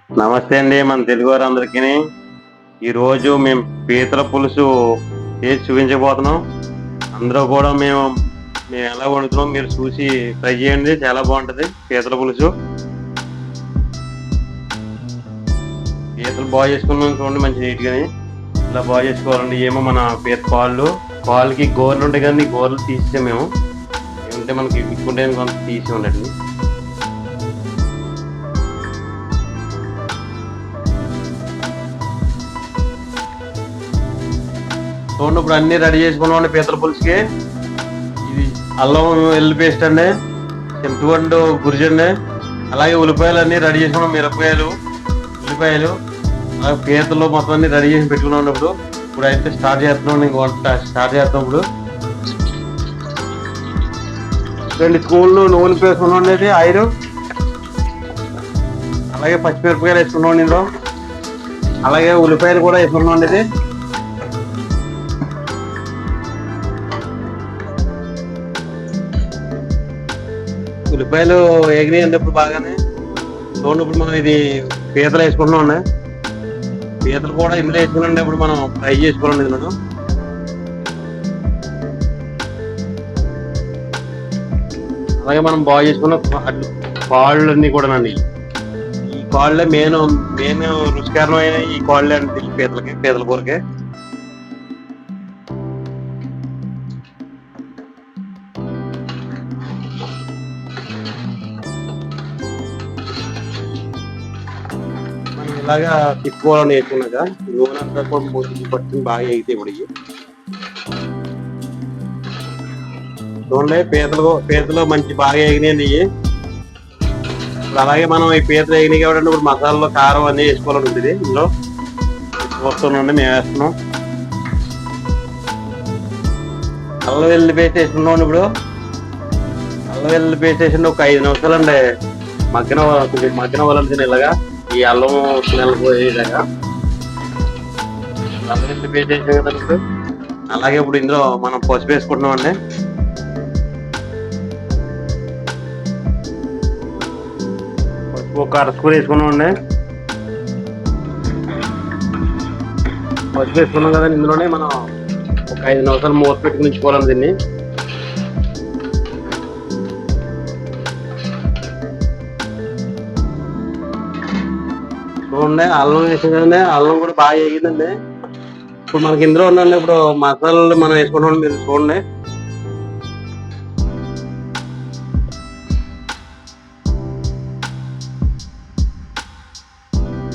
నమస్తే అండి మన తెలుగు వారందరికీ. ఈరోజు మేము పీతల పులుసు చేసి చూపించబోతున్నాం. అందరూ కూడా మేము మేము ఎలా వండుతున్నాం మీరు చూసి ట్రై చేయండి. చాలా బాగుంటుంది పీతల పులుసు. పీతలు బాగా చేసుకున్నాం చూడండి మంచి నీట్గాని. ఇలా బాగా చేసుకోవాలండి. ఏమో మన పీత కాళ్ళు పాలకి గోర్లు ఉంటాయి కానీ గోర్లు తీసే మేము. ఏమంటే మనకి ఇక్కుంటే కొంత తీసి ఉండండి చూడండి ఇప్పుడు అన్ని రెడీ చేసుకున్నాం పీతల పులుసుకి. ఇది అల్లం ఎల్లు పేస్ట్ అండి చింతపండు గురిజి అండి అలాగే ఉల్లిపాయలు అన్ని రెడీ చేసుకున్నాం మిరపకాయలు ఉల్లిపాయలు అలాగే పీతలు మొత్తం అన్ని రెడీ చేసి పెట్టుకున్నాం ఇప్పుడు. ఇప్పుడు అయితే స్టార్ట్ చేస్తున్నాం ఇంక వంట స్టార్ట్ చేస్తాం ఇప్పుడు. రెండు స్పూన్లు నూనె వేసుకున్నాం అండి ఆయిల్ అలాగే పచ్చిమిరపకాయలు వేసుకున్నాం ఇందులో. అలాగే ఉల్లిపాయలు కూడా వేసుకున్నాం అండి ఉల్లిపాయలు ఎగినాయి అన్నప్పుడు ఇప్పుడు బాగానే. చూడండి ఇప్పుడు మనం ఇది పీతలు వేసుకుంటున్నాం అండి పీతలు కూడా ఇందులో వేసుకున్నాం ఇప్పుడు మనం ఫ్రై చేసుకోవాలండి ఇందులో అలాగే మనం బాగా చేసుకున్న కాళ్ళు అన్ని కూడా అండి ఈ కాళ్ళే మెయిన్ మెయిన్ రుచికరమైన ఈ కాళ్ళే అండి పీతలకి పీతల కూరకే. ఇలాగా తిప్పుకోవాలని వేసుకున్నాక నూనె పట్టుకుని బాగా ఎగితే ఇప్పుడు చూడండి పీతలు పీతలు మంచి బాగా ఎగినాయండి ఇప్పుడు అలాగే మనం ఈ పీతలు ఎగినాయి కాబట్టి ఇప్పుడు మసాలాలో కారం అన్నీ వేసుకోవాలని ఉంటుంది ఇందులో. వస్తున్నాండి మేము వేస్తున్నాం. అల్లం వెల్లుల్లి పేస్ట్ వేసుకున్నాం ఇప్పుడు. అల్లం వెల్లుల్లి పేస్ట్ ఒక ఐదు నిమిషాలు అండి మగ్గన కొంచెం మగ్గన వాళ్ళని ఇలాగా. ఈ అల్లం స్మెల్ పోయేలాగా అల్లం వెల్లుల్లి పేస్ట్ వేసాం కదా ఇప్పుడు అలాగే ఇప్పుడు ఇందులో మనం పసుపు వేసుకుంటున్నాం అండి పసుపు ఒక అర స్పూన్ వేసుకున్నాం అండి పసుపు వేసుకున్నాం కదా ఇందులోనే మనం ఒక ఐదు నిమిషాలు మూత పెట్టుకుని ఉంచుకోవాలి దీన్ని. చూడండి అల్లం వేసాం అల్లం కూడా బాగా వేగిందండి. ఇప్పుడు మనకి ఇందులో ఉందండి ఇప్పుడు మసాలాలు మనం వేసుకుంటాం మీరు చూడండి.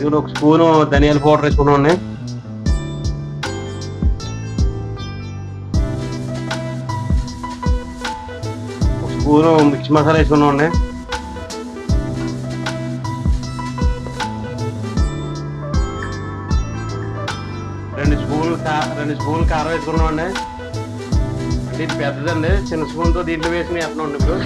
ఇది ఒక స్పూన్ ధనియాల పౌడర్ వేసుకున్నాం ఒక స్పూన్ మిక్స్ మసాలా వేసుకున్నాం రెండు స్పూన్లు రెండు స్పూన్లు కారం వేసుకున్నాం అండి అంటే ఇది పెద్దదండి చిన్న స్పూన్తో దీంట్లో వేసుకుని వేస్తున్నాం ఇప్పుడు.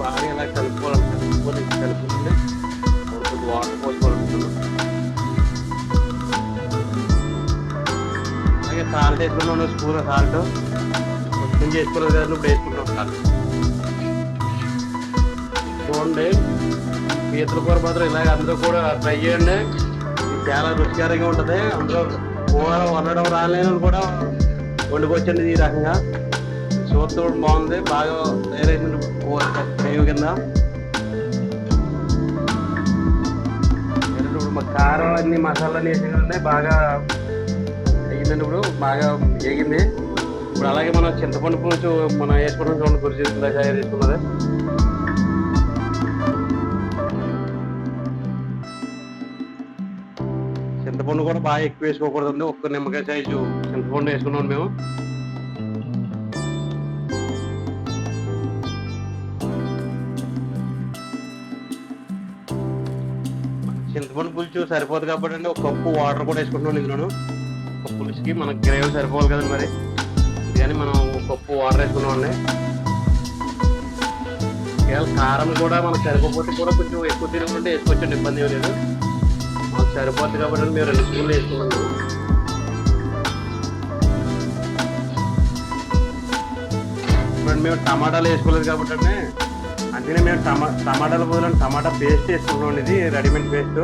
బాగా ఇలా కలుపుకోవాలి. కలుపుకోవాలి కలుపుకుంటే వాటర్ పోసుకోవాలనుకుంటున్నాం అలాగే సాల్ట్ వేసుకున్నాం స్పూన్ సాల్ట్. కొంచెం చేసుకోలేదు కదా ఇప్పుడు వేసుకుంటాం సాల్ట్. చూడండి పీతల కూర మాత్రం ఇలాగ అందరూ కూడా ట్రై చేయండి. ఇది చాలా రుచికరంగా ఉంటుంది. అందరూ కూర వండడం రాలేని కూడా వండుకొచ్చండి ఈ రకంగా. చూస్తూ బాగుంది. బాగా తయారైన కూర కింద. ఇప్పుడు మా కారం అన్ని మసాలాలు వేసి బాగా అయ్యిందండి ఇప్పుడు. బాగా వేగింది. ఇప్పుడు అలాగే మనం చింతపండు పులుసు మనం వేసుకుంటాం చూడండి గురించి తయారు చేసుకున్నది చింతపండు కూడా బాగా ఎక్కువ వేసుకోకూడదండి. ఒక్క నిమ్మకాయ సైజు చింతపండు వేసుకున్నాం మేము. చింతపండు పులుసు సరిపోదు కాబట్టి అండి ఒక కప్పు వాటర్ కూడా వేసుకుంటున్నాను ఇందులో ఒక పులుసుకి మనకి గ్రేవీ సరిపోవాలి కదండి మరి. కానీ మనం ఒక కప్పు వాటర్ వేసుకున్నాం అండి. ఒకవేళ కారం కూడా మనకు సరిపోతే కూడా కొంచెం ఎక్కువ తినకుండా వేసుకోవచ్చు ఇబ్బంది ఏం లేదు. మాకు సరిపోద్ది కాబట్టి మేము రెండు స్పూన్లు వేసుకున్నాము ఇప్పుడు మేము టమాటాలు వేసుకోలేదు కాబట్టి అందుకనే అందుకని మేము టమా టమాటాల బదులు టమాటా పేస్ట్ వేసుకుంటాం ఇది రెడీమేడ్ పేస్ట్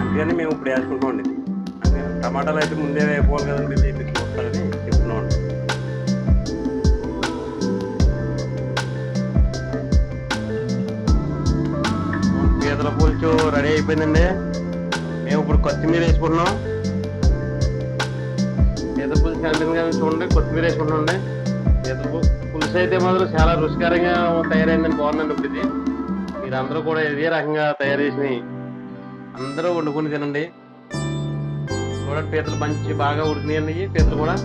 అందుకని మేము ఇప్పుడు వేసుకుంటాం ఉండేది టమాటాలు అయితే ముందే వేయకపోవాలి కదండి ఇది మీకు వస్తారని చెప్తున్నాం. పీతల పులుసు రెడీ అయిపోయిందండి. ఇప్పుడు కొత్తిమీర వేసుకుంటున్నాం. ఎదుపు పులుసు కనిపించింది కానీ చూడండి కొత్తిమీర వేసుకుంటుండే. ఎదుపు పులుసు అయితే మాత్రం చాలా రుచికరంగా తయారైందని బాగుందండి ఇప్పుడు ఇది. మీరందరూ కూడా ఇదే రకంగా తయారు చేసి అందరూ వండుకుని తినండి. చూడండి పీతలు మంచి బాగా ఉడికినాయండి పీతలు కూడా.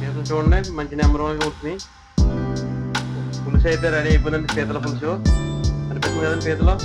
పీతలు చూడండి మంచి నెంబర్ వన్గా ఉడికినాయి. పులుసు అయితే రెడీ అయిపోయిందండి పీతల పులుసు. అనిపిస్తుంది కదండి పీతలో?